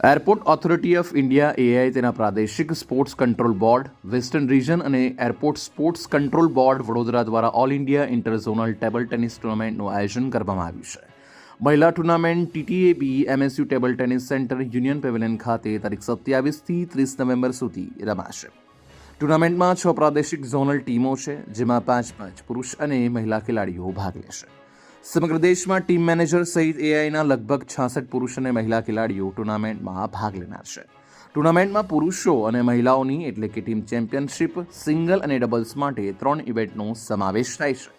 Airport authority of India A I તેના પ્રાદેશિક sports control board, western region અને airport sports control board Vadodara દ્વારા all India interzonal table tennis ટુર્નામેન્ટનું આયોજન કરવામાં આવ્યું છે. મહિલા tournament T T A B M S U table tennis centre, union pavilion ખાતે તારીખ સત્યાવીસથી ત્રીસ નવેમ્બર સુધી રમાશે. ટુર્નામેન્ટમાં છ પ્રાદેશિક ઝોનલ ટીમો છે, જેમાં પાંચ પાંચ પુરુષ અને મહિલા ખેલાડીઓ ભાગ લેશે. સમગ્ર દેશમાં ટીમ મેનેજર સહિત એઆઈના લગભગ છાસઠ પુરુષ અને મહિલા ખેલાડીઓ ટુર્નામેન્ટમાં ભાગ લેનાર છે. ટુર્નામેન્ટમાં પુરુષો અને મહિલાઓની એટલે કે ટીમ ચેમ્પિયનશિપ, સિંગલ અને ડબલ્સ માટે ત્રણ ઇવેન્ટનો સમાવેશ થાય છે.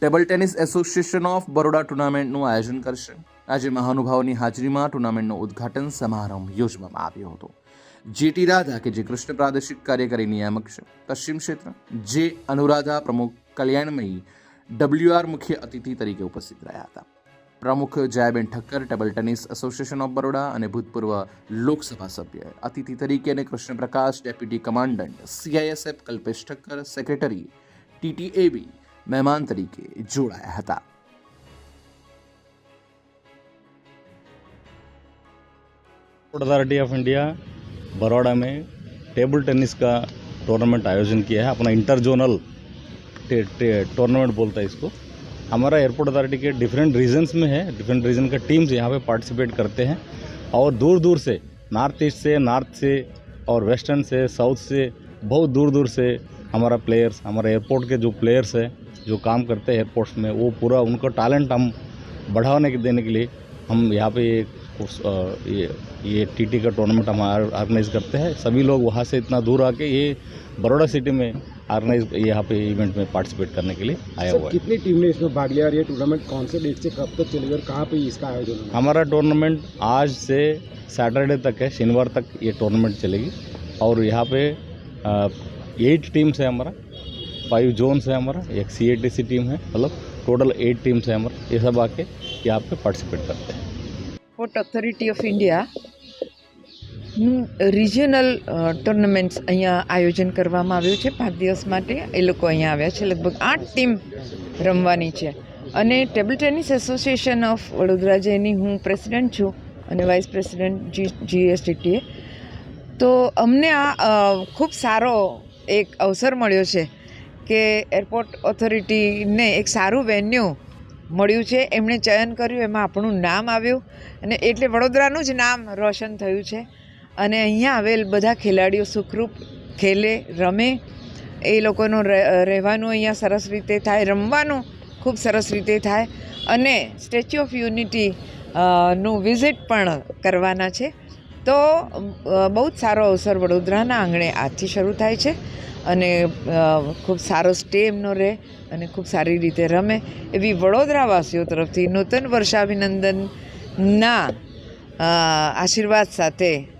Table tennis association of Baroda ટુર્નામેન્ટનું આયોજન કરશે. આજે મહાનુભાવોની હાજરીમાં ટુર્નામેન્ટનો ઉદ્ઘાટન સમારંભ યોજવામાં આવ્યો હતો. જેટી રાધા કે જે કૃષ્ણ પ્રાદેશિક કાર્યકારી નિયામક છે. પશ્ચિમ ક્ષેત્ર, જે અનુરાધા પ્રમુખ કલ્યાણમયી ડબલ્યુઆર મુખ્ય અતિથિ તરીકે ઉપસ્થિત રહ્યા હતા પ્રમુખ Jayaben Thakkar table tennis association of Baroda અને ભૂતપૂર્વ લોકસભા સભ્ય અતિથિ તરીકે અને Krishna Prakash deputy commandant CISF Kalpesh Thakkar secretary TTAB મહેમાન તરીકે જોડાયા હતા अथॉरिटी ऑफ इंडिया बड़ौदा में टेबल टेनिस का टूर्नामेंट आयोजन किया है अपना इंटर जोनल टूर्नामेंट बोलता है इसको। हमारा एयरपोर्ट अथॉरिटी के डिफरेंट रीजन्स में है डिफरेंट रीजन के टीम्स यहाँ पे पार्टिसिपेट करते हैं। और दूर दूर से नॉर्थ ईस्ट से नॉर्थ से और वेस्टर्न से साउथ से बहुत दूर दूर से हमारा प्लेयर्स हमारे एयरपोर्ट के जो प्लेयर्स हैं जो काम करते हैं एयरपोर्ट्स में वो पूरा उनका टैलेंट हम बढ़ाने के देने के लिए हम यहाँ पे उस, ये ये टीटी का टूर्नामेंट हम ऑर्गेनाइज करते हैं। सभी लोग वहाँ से इतना दूर आके ये बड़ोड़ा सिटी में ऑर्गेनाइज यहाँ पे इवेंट में पार्टिसिपेट करने के लिए आया हुआ है। कितनी टीम ने इसमें भाग लिया और ये टूर्नामेंट कौन से डेट से कब तक चलेगा और कहाँ पे इसका आयोजन हमारा टूर्नामेंट आज से सैटरडे तक है शनिवार तक ये टूर्नामेंट चलेगी। और यहाँ पे एट टीम्स है हमारा फाइव जोन्स है हमारा एक सी टीम है मतलब टोटल एट टीम्स है हमारा। ये सब आके यहाँ पे पार्टिसिपेट करते हैं। Fort authority of India regional tournaments અહીંયા આયોજન કરવામાં આવ્યું છે. પાંચ દિવસ માટે એ લોકો અહીંયા આવ્યા છે. લગભગ આઠ ટીમ રમવાની છે. અને table tennis association of Vadodara જેની હું પ્રેસિડેન્ટ છું અને વાઇસ પ્રેસિડેન્ટ જી જીએસટીટીએ તો અમને આ ખૂબ સારો એક અવસર મળ્યો છે કે એરપોર્ટ ઓથોરિટીને એક સારું વેન્યુ મળ્યું છે. એમણે ચયન કર્યું, એમાં આપણું નામ આવ્યું અને એટલે વડોદરાનું જ નામ રોશન થયું છે. અને અહીંયા આવેલ બધા ખેલાડીઓ સુખરૂપ ખેલે, રમે. એ લોકોનું રહે- રહેવાનું અહીંયા સરસ રીતે થાય, રમવાનું ખૂબ સરસ રીતે થાય. અને સ્ટેચ્યુ ઓફ યુનિટી નું વિઝિટ પણ કરવાના છે. તો બહુ જ સારો અવસર વડોદરાના આંગણે આજથી શરૂ થાય છે. અને ખૂબ સારો સ્ટે એમનો રહે અને ખૂબ સારી રીતે રમે. એવી વડોદરાવાસીઓ તરફથી નૂતન વર્ષાભિનંદનના આશીર્વાદ સાથે